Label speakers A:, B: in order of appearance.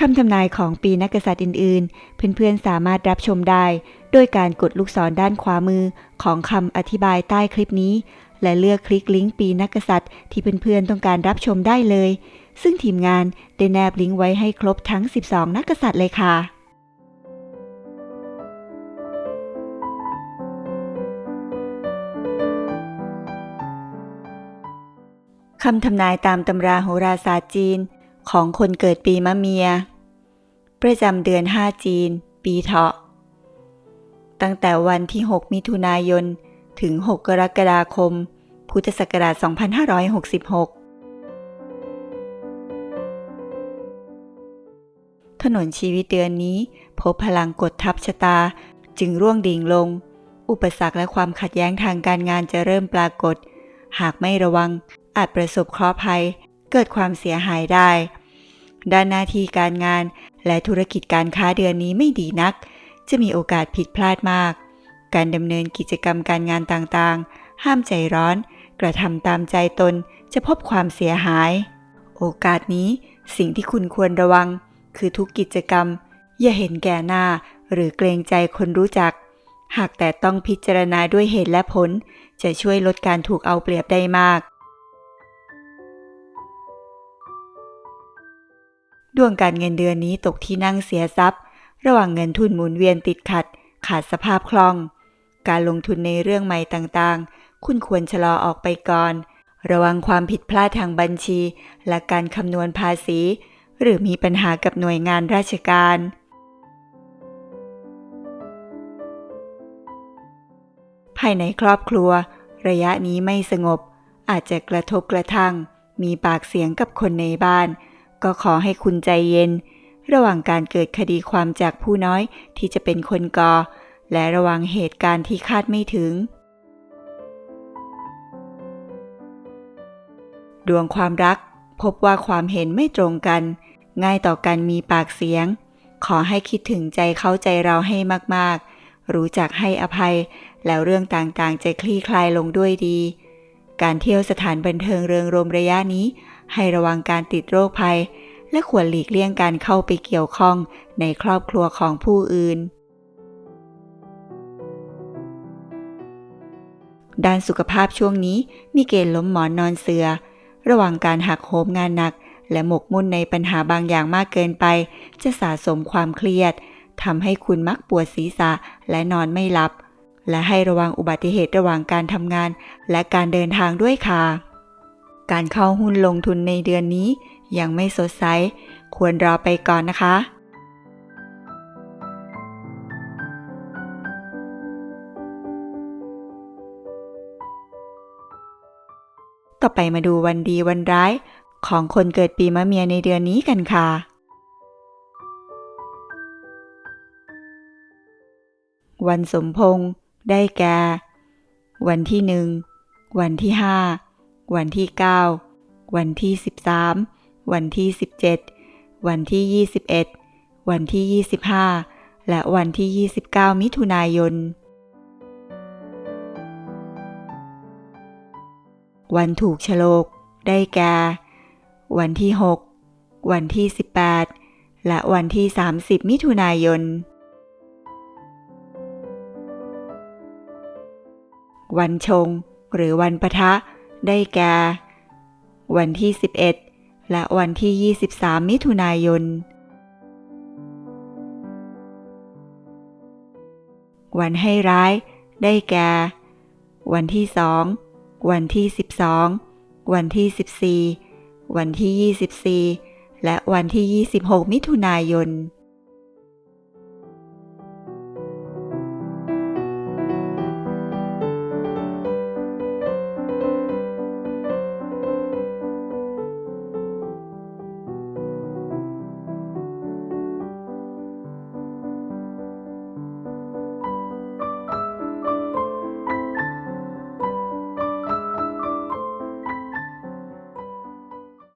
A: คำทำนายของปีนักกษัตริย์อื่น ๆ เพื่อนๆสามารถรับชมได้ โดยการกดลูกศรด้านขวามือของคำอธิบายใต้คลิปนี้ และเลือกคลิกลิงก์ปีนักกษัตริย์ที่เพื่อนๆต้องการรับชมได้เลย ซึ่งทีมงานได้แนบลิงก์ไว้ให้ครบทั้ง 12 นักกษัตริย์เลยค่ะคำทำนายตามตำราโหราศาสตร์จีนของคนเกิดปีมะเมีย ประจำเดือน 5 จีน ปีเถาะ ตั้งแต่วันที่ 6 มิถุนายน ถึง 6 กรกฎาคม พุทธศักราช 2566ถนนชีวิตเดือนนี้พบพลังกดทับชะตาจึงร่วงดิ่งลง อุปสรรคและความขัดแย้งทางการงานจะเริ่มปรากฏ หากไม่ระวังอาจประสบเคราะห์ภัย เกิดความเสียหายได้ ด้านหน้าที่การงาน และธุรกิจการค้าเดือนนี้ไม่ดีนัก จะมีโอกาสผิดพลาดมาก การดำเนินกิจกรรมการงานต่างๆ ห้ามใจร้อน กระทำตามใจตนจะพบความเสียหาย โอกาสนี้สิ่งที่คุณควรระวัง คือทุกกิจกรรม อย่าเห็นแก่หน้า หรือเกรงใจคนรู้จัก หากแต่ต้องพิจารณาด้วยเหตุและผล จะช่วยลดการถูกเอาเปรียบได้มาก ดวงการเงินเดือนนี้ตกที่นั่งเสียทรัพย์ ระหว่างเงินทุนหมุนเวียนติดขัด ขาดสภาพคล่อง การลงทุนในเรื่องใหม่ต่างๆ คุณควรชะลอออกไปก่อน ระวังความผิดพลาดทางบัญชี และการคำนวณภาษี หรือมีปัญหากับหน่วยงานราชการ ภายในครอบครัว ระยะนี้ไม่สงบ อาจจะกระทบกระทั่ง มีปากเสียงกับคนในบ้าน ก็ขอให้คุณใจเย็น ระหว่างการเกิดคดีความจากผู้น้อยที่จะเป็นคนก่อ และระวังเหตุการณ์ที่คาดไม่ถึง ดวงความรักพบว่าความเห็นไม่ตรงกัน ง่ายต่อการมีปากเสียง ขอให้คิดถึงใจเขาใจเราให้มากๆ รู้จักให้อภัย แล้วเรื่องต่างๆ จะคลี่คลายลงด้วยดี การเที่ยวสถานบันเทิงเริงรมระยะนี้ ให้ระวังการติดโรคภัย และควรหลีกเลี่ยงการเข้าไปเกี่ยวข้องในครอบครัวของผู้อื่น ด้านสุขภาพช่วงนี้มีเกณฑ์ล้มหมอนนอนเสือ ระว่างการหักโหมงานหนัก และหมกมุ่นในปัญหาบางอย่างมากเกินไป จะสะสมความเครียดทำให้คุณมักปวดศีรษะและนอนไม่หลับ และให้ระวังอุบัติเหตุระหว่างการทำงาน และการเดินทางด้วยค่ะ การเข้าหุ้นลงทุนในเดือนนี้ยังไม่สดใส ควรรอไปก่อนนะคะ ต่อไปมาดูวันดีวันร้าย ของคนเกิดปีมะเมียในเดือนนี้กันค่ะ วันสมพงษ์ได้แก่ วันที่หนึ่ง วันที่ห้า วันที่เก้าวันที่สิบสามวันที่สิบเจ็ดวันที่ยี่สิบเอ็ดวันที่ยี่สิบห้าและวันที่ยี่สิบเก้ามิถุนายน วันถูกฉลก ได้แก่ วันที่ 6 วันที่ 18 และวันที่ 30 มิถุนายนวันชง หรือวันปะทะ ได้แก่ วันที่ 11 และวันที่ 23 มิถุนายน วันให้ร้าย ได้แก่ วันที่2วันที่ 12 วันที่ 14 วันที่ 24 และวันที่ 26 มิถุนายน